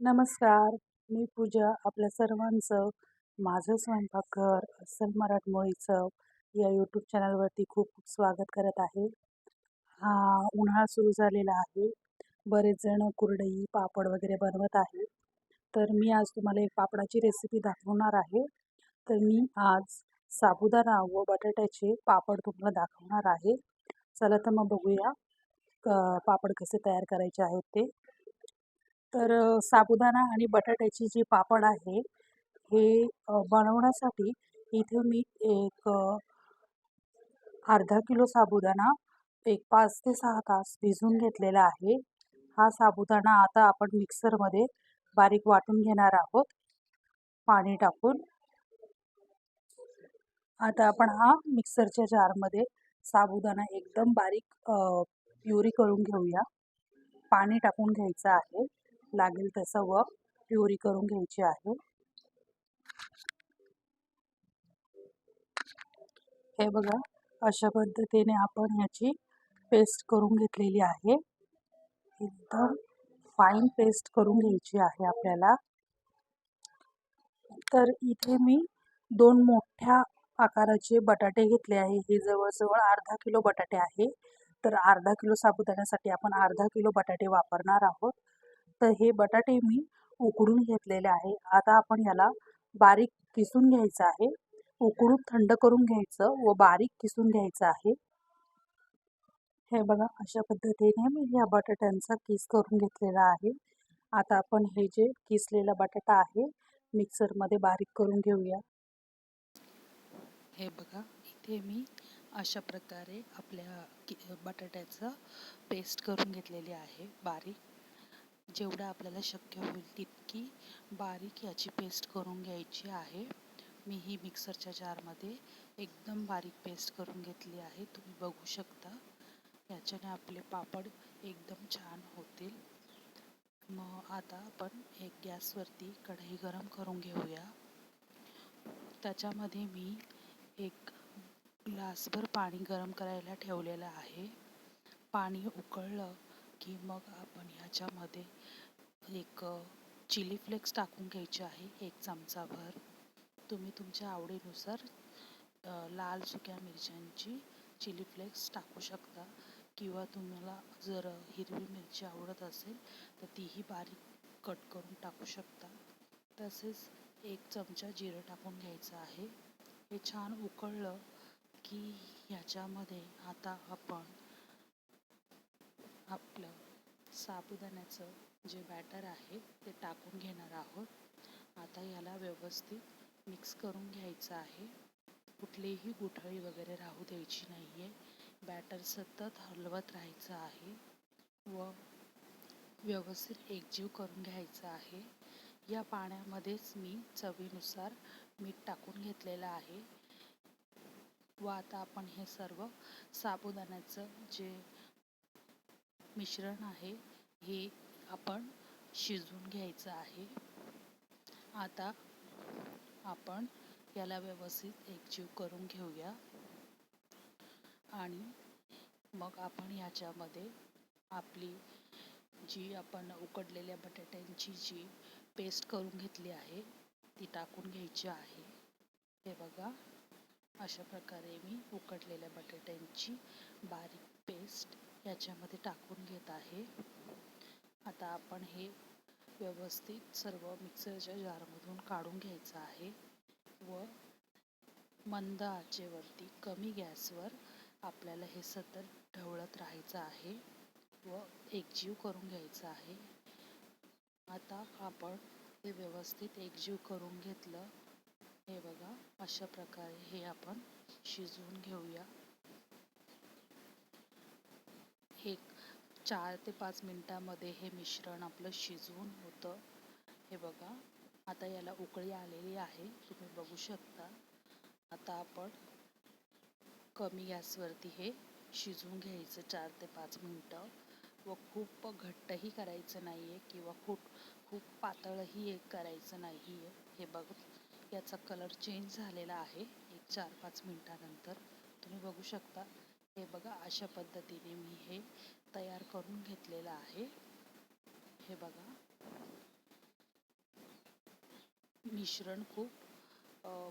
नमस्कार मी पूजा. आपल्या सर्वांचं माझं स्वयंपाकघर अस्सल मराठमोळी चव या यूट्यूब चॅनलवरती खूप खूप स्वागत करत आहे. हा उन्हाळा सुरू झालेला आहे. बरेच जण कुरडई पापड वगैरे बनवत आहे तर मी आज तुम्हाला एक पापडाची रेसिपी दाखवणार आहे. तर मी आज साबुदाणा व बटाट्याचे पापड तुम्हाला दाखवणार आहे. चला तर मग बघूया क- पापड कसे तयार करायचे आहेत ते. तर साबुदाणा आणि बटाट्याची जी पापड आहे हे बनवण्यासाठी इथे मी एक अर्धा किलो साबुदाणा एक पाच ते सहा तास भिजवून घेतलेला आहे. हा साबुदाणा आता आपण मिक्सरमध्ये बारीक वाटून घेणार आहोत पाणी टाकून. आता आपण हा मिक्सरच्या जारमध्ये साबुदाणा एकदम बारीक प्युरी करून घेऊया. पाणी टाकून घ्यायचं आहे. लागेल तसं व प्युरी करून घ्यायची आहे. हे बघा अशा पद्धतीने आपण ह्याची पेस्ट करून घेतलेली आहे. एकदम फाईन पेस्ट करून घ्यायची आहे आपल्याला. तर इथे मी दोन मोठ्या आकाराचे बटाटे घेतले आहे. हे जवळजवळ अर्धा किलो बटाटे आहे. तर अर्धा किलो साबुदाण्यासाठी आपण अर्धा किलो बटाटे वापरणार आहोत. तर हे बटाटे मी उकडून घेतलेले आहे. आता आपण याला बारीक किसून घ्यायचं आहे. उकडून थंड करून घ्यायचं व बारीक किसून घ्यायचं आहे. हे बघा अशा पद्धतीने मी ह्या बटाट्यांचा किस करून घेतलेला आहे. आता आपण हे जे किसलेला बटाटा आहे मिक्सरमध्ये बारीक करून घेऊया. हे बघा इथे मी अशा प्रकारे आपल्या बटाट्याचं पेस्ट करून घेतलेली आहे बारीक. जेवढं आपल्याला शक्य होईल तितकी बारीक याची पेस्ट करून घ्यायची आहे. मी ही मिक्सरच्या जारमध्ये एकदम बारीक पेस्ट करून घेतली आहे. तुम्ही बघू शकता. याच्याने आपले पापड एकदम छान होतील. मग आता आपण एक गॅसवरती कढई गरम करून घेऊया. त्याच्यामध्ये मी एक ग्लासभर पाणी गरम करायला ठेवलेलं आहे. पाणी उकळलं की मग आपण ह्याच्यामध्ये एक चिली फ्लेक्स टाकून घ्यायचे आहे एक चमचाभर. तुम्ही तुमच्या आवडीनुसार लाल सुक्या मिरच्यांची चिली फ्लेक्स टाकू शकता. किंवा तुम्हाला जर हिरवी मिरची आवडत असेल तर तीही बारीक कट करून टाकू शकता. तसेच एक चमचा जिरं टाकून घ्यायचं आहे. हे छान उकळलं की ह्याच्यामध्ये आता आपण आपलं साबुदाण्याचं जे बॅटर आहे ते टाकून घेणार आहोत. आता याला व्यवस्थित मिक्स करून घ्यायचं आहे. कुठलीही गुठळी वगैरे राहू द्यायची नाही आहे बॅटर सतत हलवत राहायचं आहे व व्यवस्थित एकजीव करून घ्यायचं आहे. या पाण्यामध्येच मी चवीनुसार मीठ टाकून घेतलेलं आहे. व आता आपण हे सर्व साबुदाण्याचं जे मिश्रण आहे हे आपण शिजवून घ्यायचं आहे. आता आपण याला व्यवस्थित एकजीव करून घेऊया. आणि मग आपण ह्याच्यामध्ये आपली जी आपण उकडलेल्या बटाट्यांची जी पेस्ट करून घेतली आहे ती टाकून घ्यायची आहे. हे बघा अशा प्रकारे मी उकडलेल्या बटाट्यांची बारीक पेस्ट याच्यामध्ये टाकून घेत आहे. आता आपण हे व्यवस्थित सर्व मिक्सरच्या जारमधून काढून घ्यायचं आहे व मंद आचेवरती कमी गॅसवर आपल्याला हे सतत ढवळत राहायचं आहे व एकजीव करून घ्यायचं आहे. आता आपण हे व्यवस्थित एकजीव करून घेतलं. हे बघा अशा प्रकारे हे आपण शिजवून घेऊया एक चार ते पाच मिनटामध्ये हे मिश्रण आपलं शिजवून होतं. हे बघा आता याला उकळी आलेली आहे तुम्ही बघू शकता. आता आपण कमी गॅसवरती हे शिजवून घ्यायचं चार ते पाच मिनटं. व खूप घट्टही करायचं नाही आहे किंवा खूप खूप पातळही एक करायचं नाही आहे हे बघ याचा कलर चेंज झालेला आहे. एक चार पाच मिनटानंतर. तुम्ही बघू शकता. हे बघा अशा पद्धतीने मी हे तयार करून घेतलेलं आहे. हे बघा. मिश्रण खूप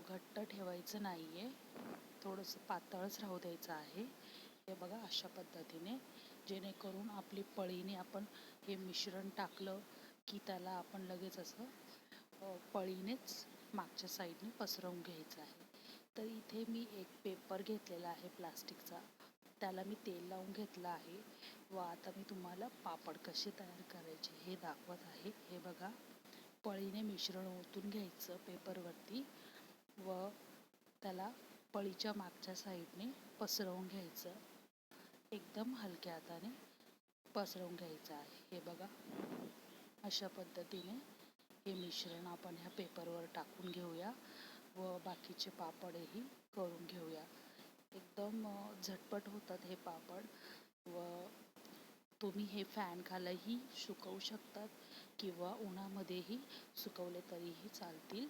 घट्ट ठेवायचं नाही आहे थोडंसं पातळच राहू द्यायचं आहे. हे बघा अशा पद्धतीने. जेणेकरून आपली पळीने आपण हे मिश्रण टाकलं की त्याला आपण लगेच असं पळीनेच मागच्या साईडने पसरवून घ्यायचं आहे. तर इथे मी एक पेपर घेतलेला आहे प्लास्टिकचा. त्याला मी तेल लावून घेतलं आहे. व आता मी तुम्हाला पापड कसे तयार करायचे हे दाखवत आहे. हे बघा. पळीने मिश्रण ओतून घ्यायचं पेपरवरती. व त्याला पळीच्या मागच्या साईडने पसरवून घ्यायचं. एकदम हलक्या हाताने पसरवून घ्यायचं आहे. हे बघा. अशा पद्धतीने हे मिश्रण आपण ह्या पेपरवर टाकून घेऊया. व बाकीचे पापडही करून घेऊया. एकदम झटपट होतात हे पापड व तुम्ही हे फॅन खालही सुकवू शकतात किंवा उन्हामध्येही सुकवले तरीही चालतील.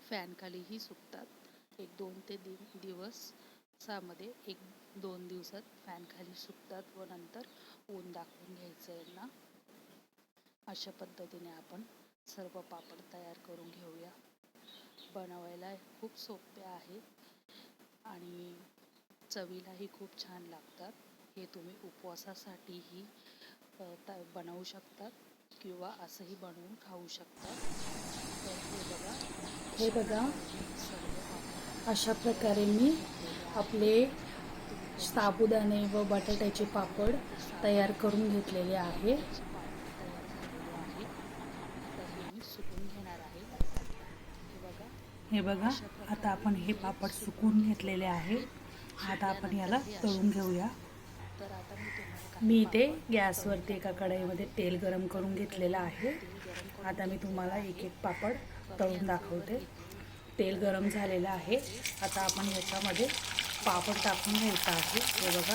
फॅन खालीही सुकतात. एक दोन ते दि दिवसामध्ये एक दोन दिवसात फॅन खाली सुकतात व नंतर ऊन दाखवून घ्यायचं यांना. अशा पद्धतीने आपण सर्व पापड तयार करून घेऊया. बनवायला खूप सोपे आहेत आणि चवीलाही खूप छान लागतात. हे तुम्ही उपवासासाठीही त बनवू शकतात किंवा असंही बनवून खाऊ शकतात. तर हे बघा हे बघा. अशा प्रकारे मी आपले साबुदाणे व बटाट्याचे पापड तयार करून घेतलेले आहे पापड तयार झालेले आहे तर हे मी सुकून घेणार आहे हे बघा हे बघा आता आपण हे पापड सुकून घेतलेले आहे. आता आपण याला तळून घेऊया. मी इथे गॅसवरती एका कढईमध्ये तेल गरम करून घेतलेलं आहे. आता मी तुम्हाला एक एक पापड तळून दाखवते. तेल गरम झालेलं आहे. आता आपण याच्यामध्ये पापड टाकून घ्यायचं आहे. हे बघा.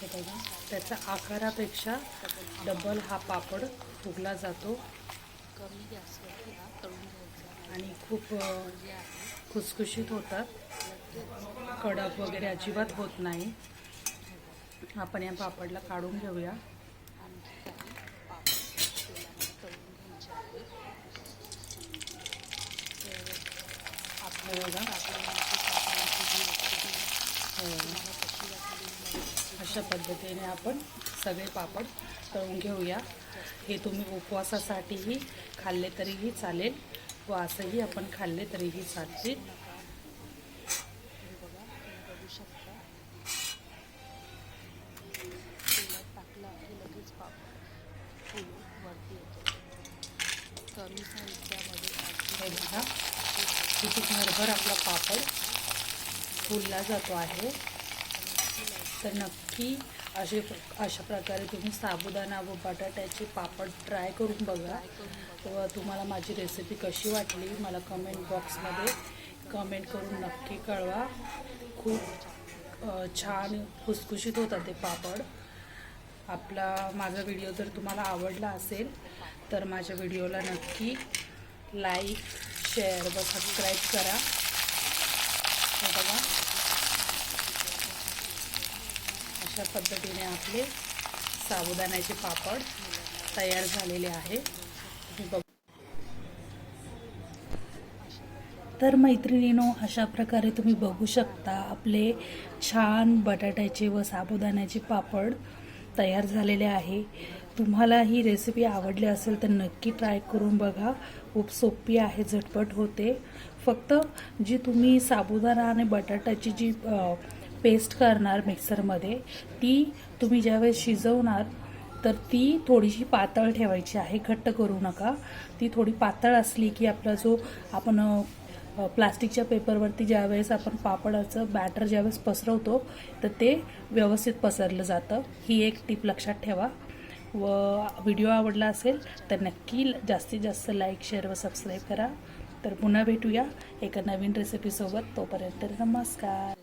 हे बघा. त्याच्या आकारापेक्षा डबल हा पापड फुगला जातो. कमी गॅसवरती हा तळून घ्यायचा. आणि खूप खुसखुशीत होतात. कडक वगैरे अजिबात होत नाही. आपण या पापडला काढून घेऊया. हे. अशा पद्धतीने आपण सगळे पापड तळून घेऊया. हे तुम्ही उपवासासाठीही खाल्ले तरीही चालेल. व असंही आपण खाल्ले तरीही चालतील. हे बघा. लगेच पापड वरती कमी किती भरभर आपला पापड फुलला जातो आहे. तर नक्की असे अशा प्रकारे तुम्ही साबुदाणा व बटाट्याचे पापड ट्राय करून बघा. व तुम्हाला माझी रेसिपी कशी वाटली मला कमेंट बॉक्समध्ये कमेंट करून नक्की कळवा. खूप छान खुसखुशीत होतात ते पापड. आपला माझा व्हिडिओ जर तुम्हाला आवडला असेल तर माझ्या व्हिडिओला नक्की लाईक शेअर व सबस्क्राईब करा हे बघा अशा पद्धतीने आपले साबुदाण्याचे पापड तयार झालेले आहे. बघ. तर मैत्रिणीनो अशा प्रकारे तुम्ही बघू शकता आपले छान बटाट्याचे व साबुदाण्याचे पापड तयार झालेले आहे. तुम्हाला ही रेसिपी आवडली असेल तर नक्की ट्राय करून बघा. खूप सोपी आहे झटपट होते. फक्त जी तुम्ही साबुदाणा आणि बटाट्याची जी पेस्ट करणार मिक्सरमध्ये ती तुम्ही ज्यावेळेस शिजवणार तर ती थोडीशी पातळ ठेवायची आहे. घट्ट करू नका. ती थोडी पातळ असली की आपला जो आपण प्लास्टिकच्या पेपरवरती ज्यावेळेस आपण पापडाचं बॅटर ज्यावेळेस पसरवतो तर ते व्यवस्थित पसरलं जातं. ही एक टीप लक्षात ठेवा. व व्हिडिओ आवडला असेल तर नक्की जास्तीत जास्त लाईक शेअर व सबस्क्राईब करा. तर पुन्हा भेटूया एका नवीन रेसिपीसोबत तोपर्यंत नमस्कार.